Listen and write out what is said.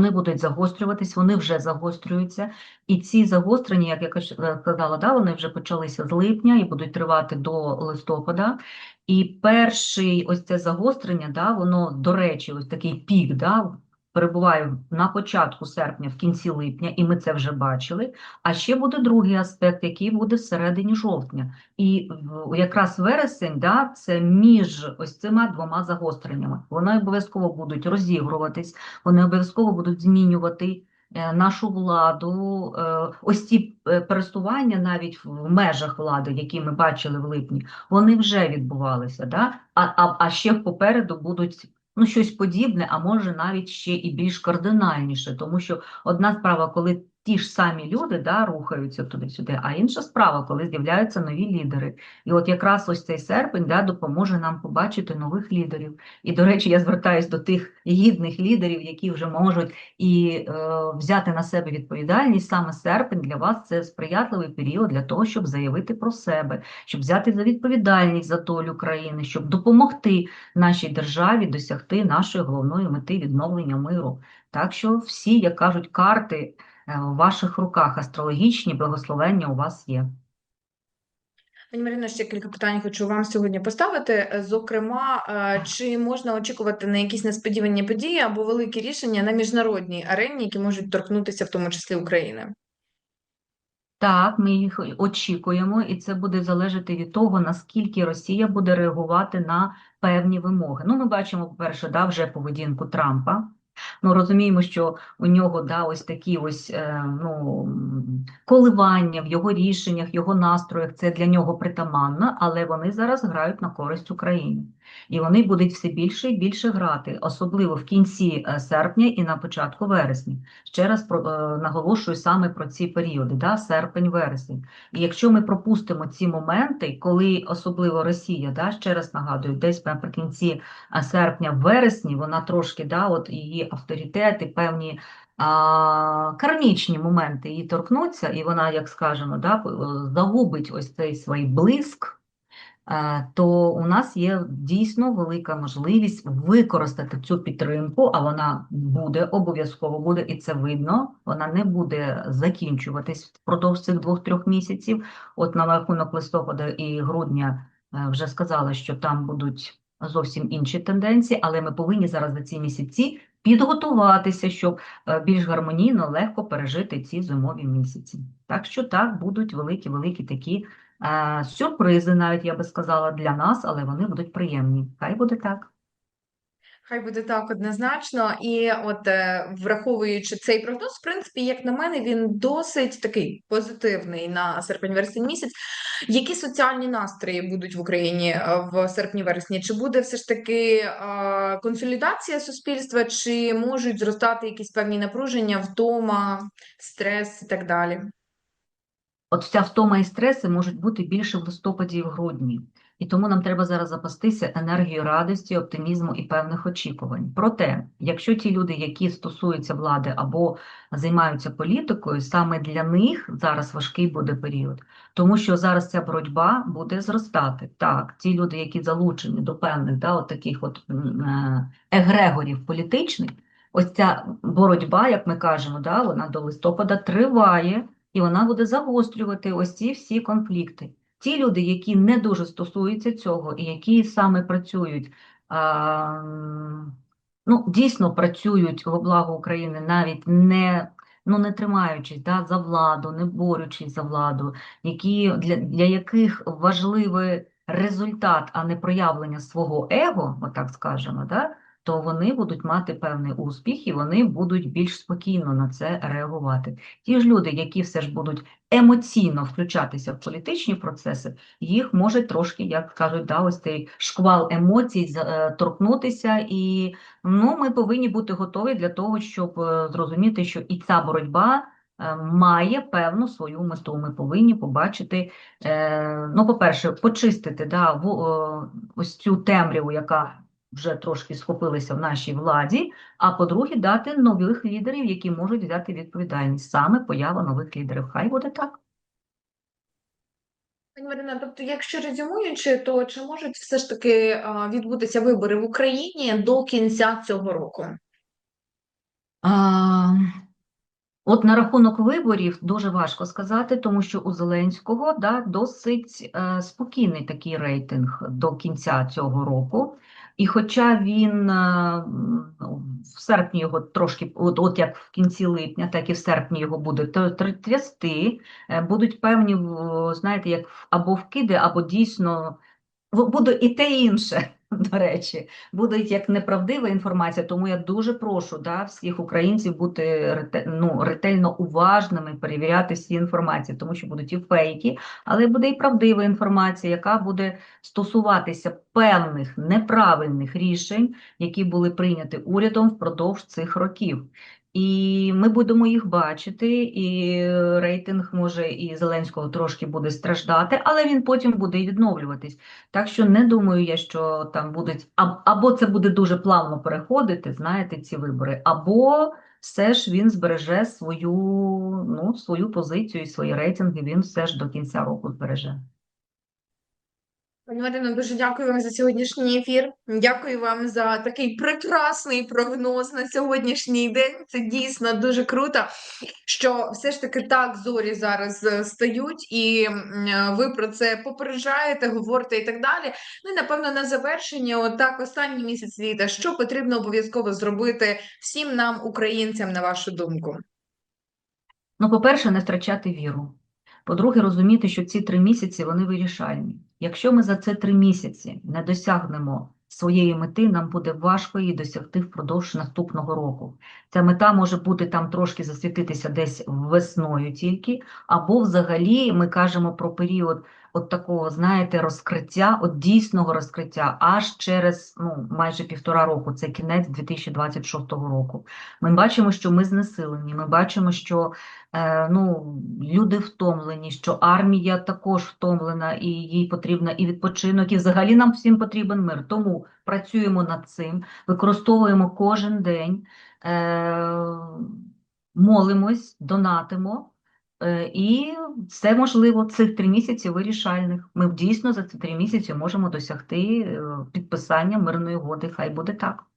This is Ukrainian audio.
вони будуть загострюватись, вони вже загострюються. І ці загострення, як я е, казала, да, вони вже почалися з липня і будуть тривати до листопада. І перший ось це загострення, да, воно, до речі, ось такий пік, да, перебуває на початку серпня, в кінці липня, і ми це вже бачили. А ще буде другий аспект, який буде всередині жовтня. І якраз вересень, да, це між ось цими двома загостреннями. Вони обов'язково будуть розігруватись, вони обов'язково будуть змінювати е, нашу владу. Е, Ось ці е, пересування навіть в межах влади, які ми бачили в липні, вони вже відбувалися. Да? А, а, а ще попереду будуть ну, щось подібне, а може навіть ще і більш кардинальніше, тому що одна справа, коли ті ж самі люди да, рухаються туди-сюди, а інша справа, коли з'являються нові лідери. І от якраз ось цей серпень да, допоможе нам побачити нових лідерів. І, до речі, я звертаюсь до тих гідних лідерів, які вже можуть і е, взяти на себе відповідальність. Саме серпень для вас це сприятливий період для того, щоб заявити про себе, щоб взяти за відповідальність за долю країни, щоб допомогти нашій державі досягти нашої головної мети відновлення миру. Так що всі, як кажуть, карти е, у ваших руках, астрологічні благословення у вас є. Пані Марино, ще кілька питань хочу вам сьогодні поставити. Е, Зокрема, е, чи можна очікувати на якісь несподівані події або великі рішення на міжнародній арені, які можуть торкнутися в тому числі України? Так, ми їх очікуємо, і це буде залежати від того, наскільки Росія буде реагувати на певні вимоги. Ну, ми бачимо, по-перше, да, вже поведінку Трампа. Ну, розуміємо, що у нього да, ось такі ось е, ну, коливання в його рішеннях, його настроях, це для нього притаманно, але вони зараз грають на користь Україні. І вони будуть все більше і більше грати, особливо в кінці е, серпня і на початку вересня. Ще раз про, е, наголошую саме про ці періоди, да, серпень-вересень. І якщо ми пропустимо ці моменти, коли особливо Росія, да, ще раз нагадую, десь наприкінці а, серпня, вересні, вона трошки, да, от її авторитети, певні а, кармічні моменти її торкнуться, і вона, як скажемо, да, загубить ось цей свій блиск. е, То у нас є дійсно велика можливість використати цю підтримку, а вона буде обов'язково буде, і це видно. Вона не буде закінчуватись впродовж цих двох-трьох місяців. От на рахунок листопада і грудня е, вже сказала, що там будуть зовсім інші тенденції, але ми повинні зараз за ці місяці підготуватися, щоб е, більш гармонійно, легко пережити ці зимові місяці. Так що так, будуть великі-великі такі е, сюрпризи, навіть я би сказала, для нас, але вони будуть приємні. Хай буде так. Хай буде так однозначно. І от е, враховуючи цей прогноз, в принципі, як на мене, він досить такий позитивний на серпень-вересень місяць. Які соціальні настрої будуть в Україні е, в серпні-вересні? Чи буде все ж таки е, консолідація суспільства, чи можуть зростати якісь певні напруження, втома, стрес і так далі? От вся втома і стреси можуть бути більше в листопаді і в грудні. І тому нам треба зараз запастися енергією радості, оптимізму і певних очікувань. Проте, якщо ті люди, які стосуються влади або займаються політикою, саме для них зараз важкий буде період, тому що зараз ця боротьба буде зростати. Так, ті люди, які залучені до певних да, от таких от е, егрегорів політичних, ось ця боротьба, як ми кажемо, да, вона до листопада триває і вона буде загострювати ось ці всі конфлікти. Ті люди, які не дуже стосуються цього, і які саме працюють, а, ну, дійсно працюють во благо України, навіть не, ну, не тримаючись да, за владу, не борючись за владу, які, для, для яких важливий результат, а не проявлення свого его, отак скажемо, да, то вони будуть мати певний успіх і вони будуть більш спокійно на це реагувати. Ті ж люди, які все ж будуть емоційно включатися в політичні процеси, їх може трошки, як кажуть, да, ось цей шквал емоцій е, торкнутися, і ну, ми повинні бути готові для того, щоб е, зрозуміти, що і ця боротьба е, має певну свою мету. Ми повинні побачити, ну, по-перше, почистити да, ось цю темряву, яка вже трошки схопилися в нашій владі, а по-друге, дати нових лідерів, які можуть взяти відповідальність. Саме поява нових лідерів. Хай буде так. Пані Марина, тобто, якщо резюмуючи, то чи можуть все ж таки відбутися вибори в Україні до кінця цього року? А, От на рахунок виборів дуже важко сказати, тому що у Зеленського да, досить е, спокійний такий рейтинг до кінця цього року. І хоча він е, ну, в серпні його трошки, от, от як в кінці липня, так і в серпні його буде тр- трясти, е, будуть певні, знаєте, як або вкиди, або дійсно буде і те інше, до речі, буде як неправдива інформація, тому я дуже прошу да, всіх українців бути ну, ретельно уважними, перевіряти всі інформації, тому що будуть і фейки, але буде і правдива інформація, яка буде стосуватися певних неправильних рішень, які були прийняті урядом впродовж цих років. І ми будемо їх бачити, і рейтинг може і Зеленського трошки буде страждати, але він потім буде відновлюватись. Так що не думаю я, що там будуть аб- або це буде дуже плавно переходити, знаєте, ці вибори, або все ж він збереже свою, ну, свою позицію і свої рейтинги, він все ж до кінця року збереже. Пані Марино, дуже дякую вам за сьогоднішній ефір. Дякую вам за такий прекрасний прогноз на сьогоднішній день. Це дійсно дуже круто, що все ж таки так зорі зараз е, стають, і е, ви про це попереджаєте, говорите і так далі. Ну і напевно на завершення, отак, останній місяць літа, що потрібно обов'язково зробити всім нам, українцям, на вашу думку? Ну, по-перше, не втрачати віру. По-друге, розуміти, що ці три місяці вони вирішальні. Якщо ми за це три місяці не досягнемо своєї мети, нам буде важко її досягти впродовж наступного року. Ця мета може бути там трошки засвітитися десь весною тільки, або взагалі ми кажемо про період от такого, знаєте, розкриття, от дійсного розкриття, аж через ну, майже півтора року, це кінець 2026 року. Ми бачимо, що ми знесилені, ми бачимо, що е, ну, люди втомлені, що армія також втомлена, і їй потрібна і відпочинок, і взагалі нам всім потрібен мир. Тому працюємо над цим, використовуємо кожен день, е, молимось, донатимо. Е, І все можливо цих три місяці вирішальних. Ми дійсно за ці три місяці можемо досягти е, підписання мирної угоди. Хай буде так.